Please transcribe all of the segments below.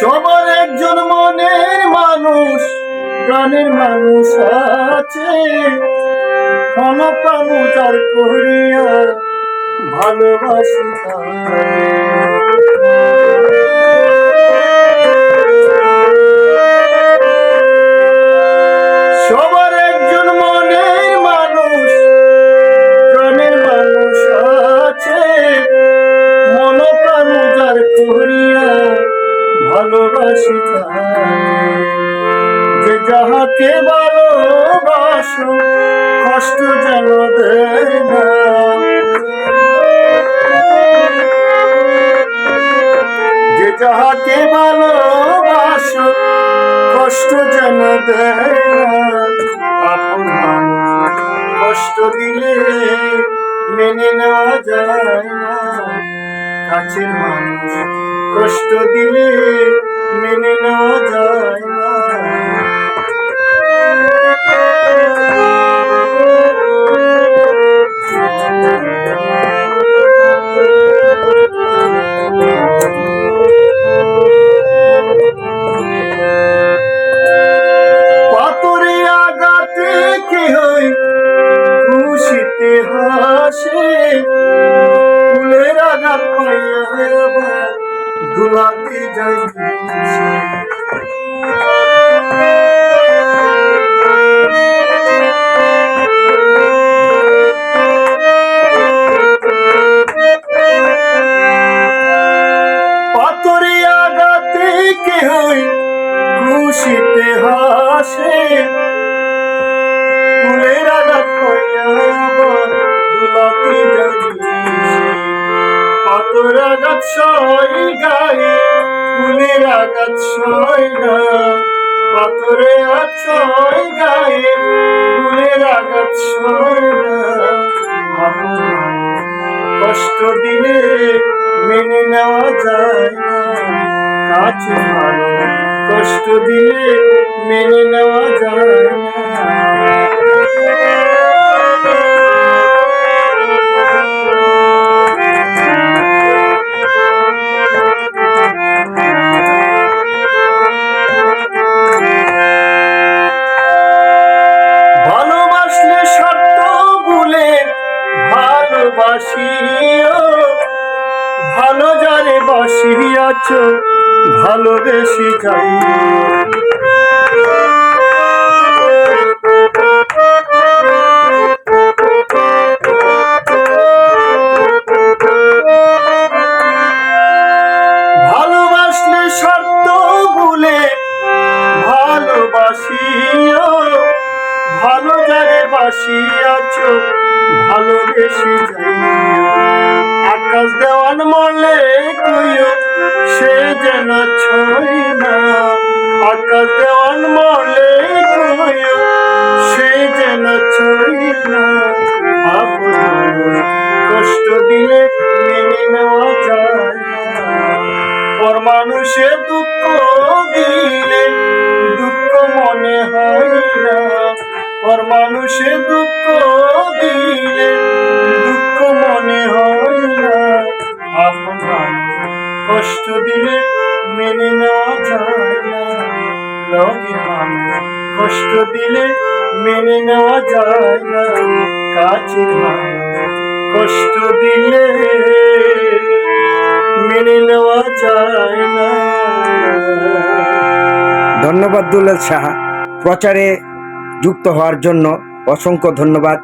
সবার একজন মনের মানুষ প্রাণের মানুষ আছে। কোন প্রাণ তার করিয়া ভালোবাসি যাহাকে ভালোবাসো, কষ্ট যেন না। যে যাহাকে ভালোবাসো, কষ্ট যেন না। কষ্ট দিলে মেনে নেওয়া যায় না। কাছের মানুষ কষ্ট দিলে মেনে নেওয়া যায় না। ফুলের আঘাত পাইয়া আবার দুলাতে যাই পাথরে আঘাতে কি হই খুশিতে হাসে। পাথর আঘাত সই গায়ে, ফুলের আঘাত সই না পাথরে সই গায়ে, ফুলের আঘাত সই না কষ্ট দিলে মেনে নেওয়া যায় না, কাছে কষ্ট দিলে মেনে নেওয়া যায় ভালোবাসলে জানে বাসিয়াছ ভালোবেসে যাই ভালোবাসলে শর্ত ভুলে ভালোবাসিও ভালো জানে বাসিয়াছ ভালোবেসে যাই আকাশ দেওয়ান মলে কইও সে যেন ছই না। আকাশ দেওয়ান মলে কইও সে যেন ছই না। কষ্ট দিলে মেনে নেওয়া যায় পর মানুষে দুঃখ দিলে, দুঃখ মনে হয় না। পর মানুষে দুঃখ কষ্ট দিলে মেনে নেওয়া যায় না। কষ্ট দিলে মেনে নেওয়া যায় না। মানুষ কষ্ট দিলে মেনে নেওয়া যায় না। ধন্যবাদ দুলাল সাহা। প্রচারে যুক্ত হওয়ার জন্য অসংখ্য ধন্যবাদ।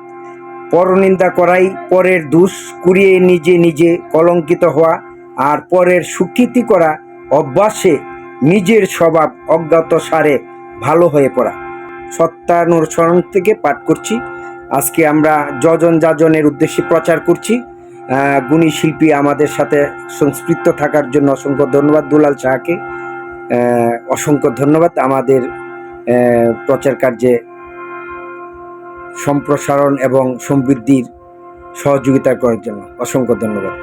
পরনিন্দা করাই পরের দুষ, কুড়িয়ে নিজে নিজে কলঙ্কিত হওয়া আর পরের স্বীকৃতি করা অভ্যাসে নিজের স্বভাব অজ্ঞাত সারে ভালো হয়ে পড়া। সত্যানুসরণ থেকে পাঠ করছি। আজকে আমরা যজন যাজনের উদ্দেশ্যে প্রচার করছি। গুণী শিল্পী আমাদের সাথে সংস্পৃত থাকার জন্য অসংখ্য ধন্যবাদ দুলাল শাহকে। অসংখ্য ধন্যবাদ আমাদের প্রচার কার্যে সম্প্রসারণ এবং সমৃদ্ধির সহযোগিতা করার জন্য। অসংখ্য ধন্যবাদ।